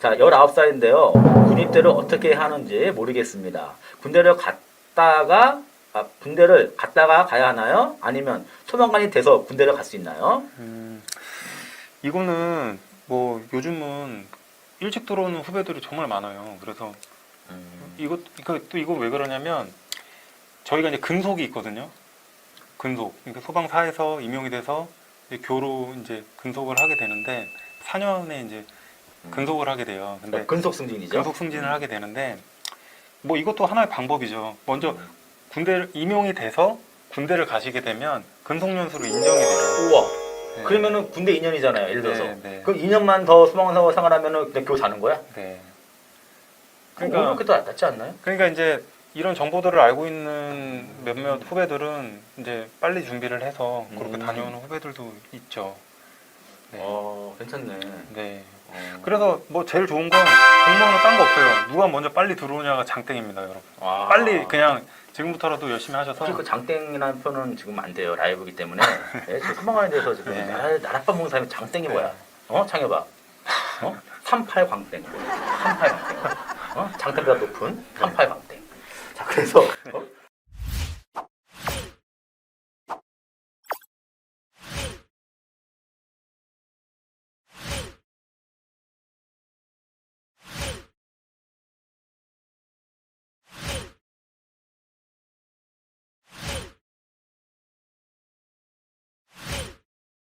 자, 19살인데요. 군입대를 어떻게 하는지 모르겠습니다. 군대를 갔다가 아, 군대를 갔다가 가야 하나요? 아니면 소방관이 돼서 군대를 갈 수 있나요? 음, 이거는 뭐 요즘은 일찍 들어오는 후배들이 정말 많아요. 그래서 음, 이거 이거 또 이거 왜 그러냐면 저희가 이제 근속이 있거든요. 근속. 그러니까 소방사에서 임용이 돼서 이제 교로 이제 근속을 하게 되는데 4년에 이제 근속을 하게 돼요. 근데 어, 근속 승진이죠. 근속 승진을 하게 되는데 뭐 이것도 하나의 방법이죠. 먼저 군대를 임용이 돼서 군대를 가시게 되면 근속연수로 인정이 돼요. 우와. 네. 그러면은 군대 2년이잖아요. 예를 들어서. 네, 네. 그럼 2년만 더 소방사고 생활하면은 그냥 교우 자는 거야? 네. 그러니까 그러니까 그게 더 낫지 않나요? 그러니까 이제 이런 정보들을 알고 있는 몇몇 후배들은 이제 빨리 준비를 해서 그렇게 음. 다녀오는 후배들도 있죠. 네. 어, 괜찮네. 네. 어. 그래서 뭐 제일 좋은 건 공무원은 딴 거 없어요. 누가 먼저 빨리 들어오냐가 장땡입니다, 여러분. 아. 빨리 그냥 지금부터라도 열심히 하셔서 그 장땡이라는 표현은 지금 안 돼요. 라이브기 때문에. 네, 저 소방관에 대해서 지금 네. 나- 나락밥 먹는 사람이 장땡이 네. 뭐야? 어? 창해봐. 어? 38 광땡. 38 광땡. 어? 장땡보다 높은 38 광땡. 자, 그래서